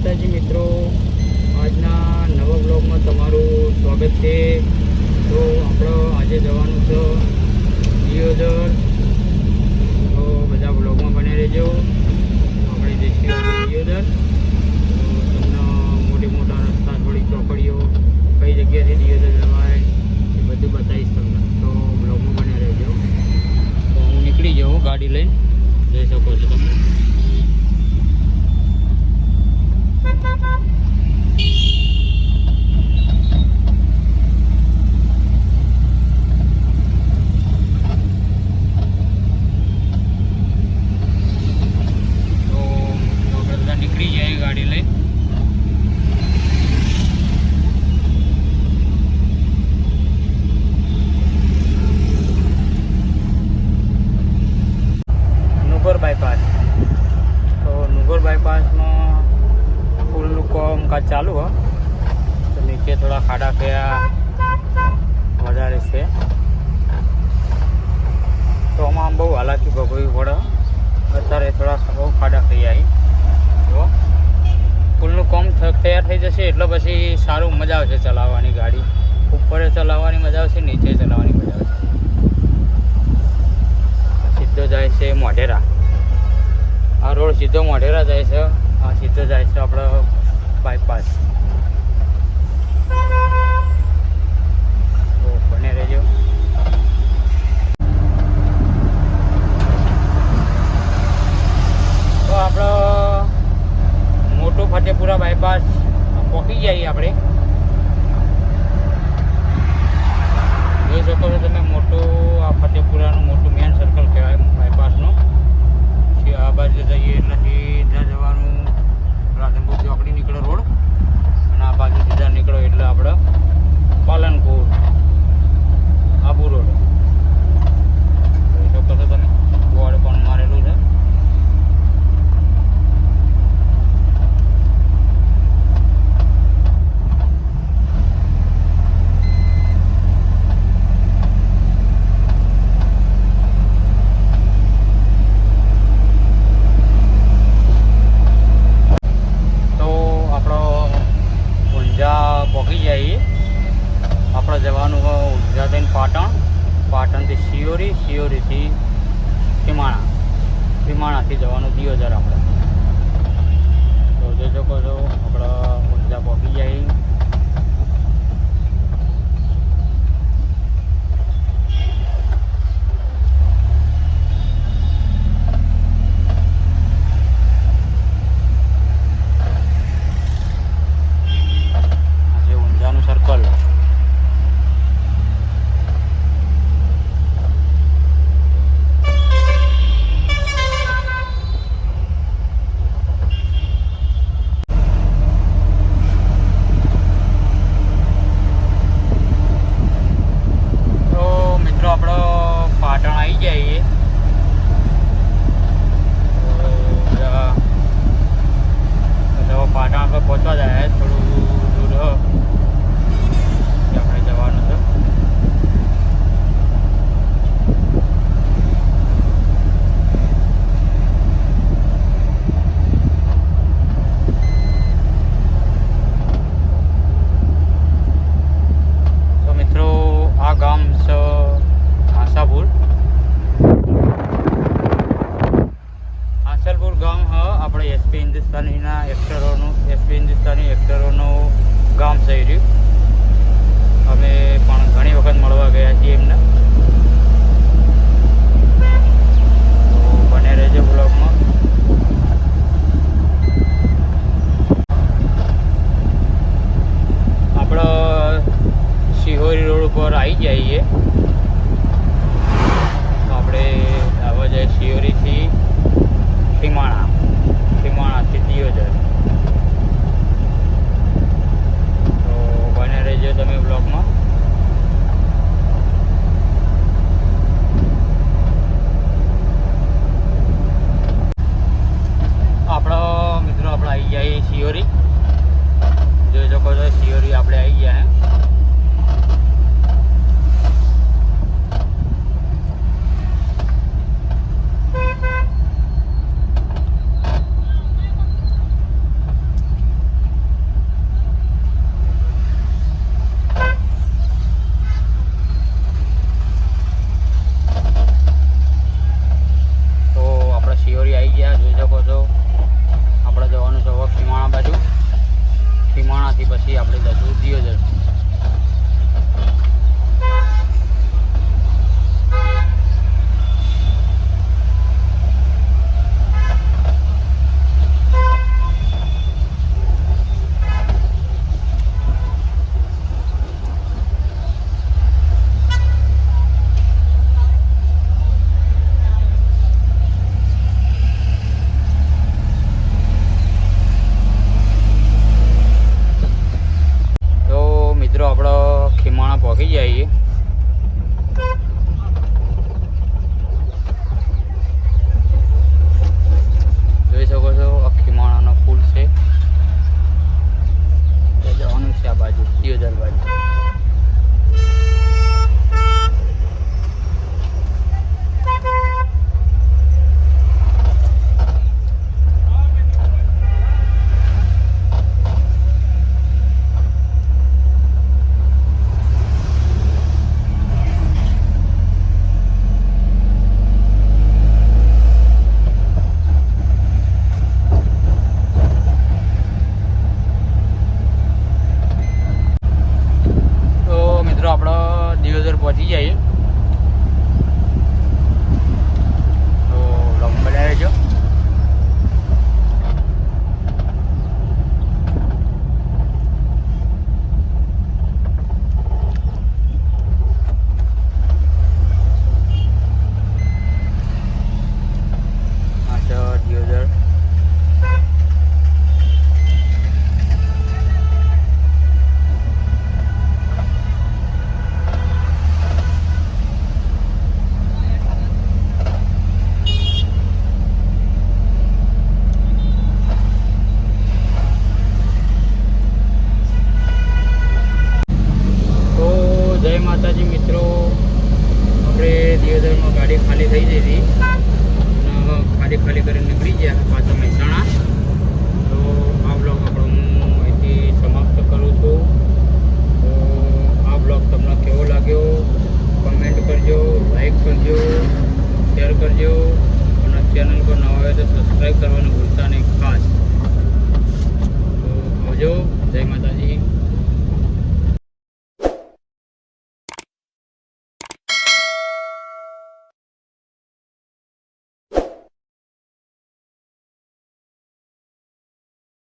માતાજી મિત્રો, આજના નવા બ્લોગમાં તમારું સ્વાગત છે. તો આપણો આજે જવાનું છે દિયોદર તો બધા બ્લોગમાં બને રહેજો આપણે જઈશું આજે દિયોદર તો તમને મોટી મોટા રસ્તા થોડી ચોકડીઓ કઈ જગ્યાથી દિયોદર જવાય એ બધું બતાવીશ તમને તો બ્લોગમાં બને રહેજો તો હું નીકળી જાઉં ગાડી લઈને જઈ શકો છો તમે તો આપણે જાય ગાડી લઈ. નુગર બાયપાસ. તો નુગર બાયપાસમાં પુલનું કામકાજ ચાલુ, હો. તો નીચે થોડા ખાડા કયા વધારે છે. તો આમાં બહુ હાલાકી ભોગવવી પડે. અત્યારે થોડા બહુ ખાડા થઈ આવી તૈયાર થઈ જશે એટલે પછી સારું મજા આવશે ચલાવવાની ગાડી. ઉપર ચલાવવાની મજા આવશે, નીચે ચલાવવાની મજા આવશે. સીધો જાય છે મોઢેરા. આ રોડ સીધો મોઢેરા જાય છે. આ સીધો જાય છે આપણો બાયપાસ બને રહેજો. તો આપણો જઈએ આપણે. હિન્દુસ્તાનીના એક્ટરોનું એસપી હિન્દુસ્તાની એક્ટરોનું ગામ થઈ રહ્યું. અમે પણ ઘણી વખત મળવા ગયા છીએ એમને. તો બને રહેજો બ્લોગમાં પછી આપણે જશું. દિયોદર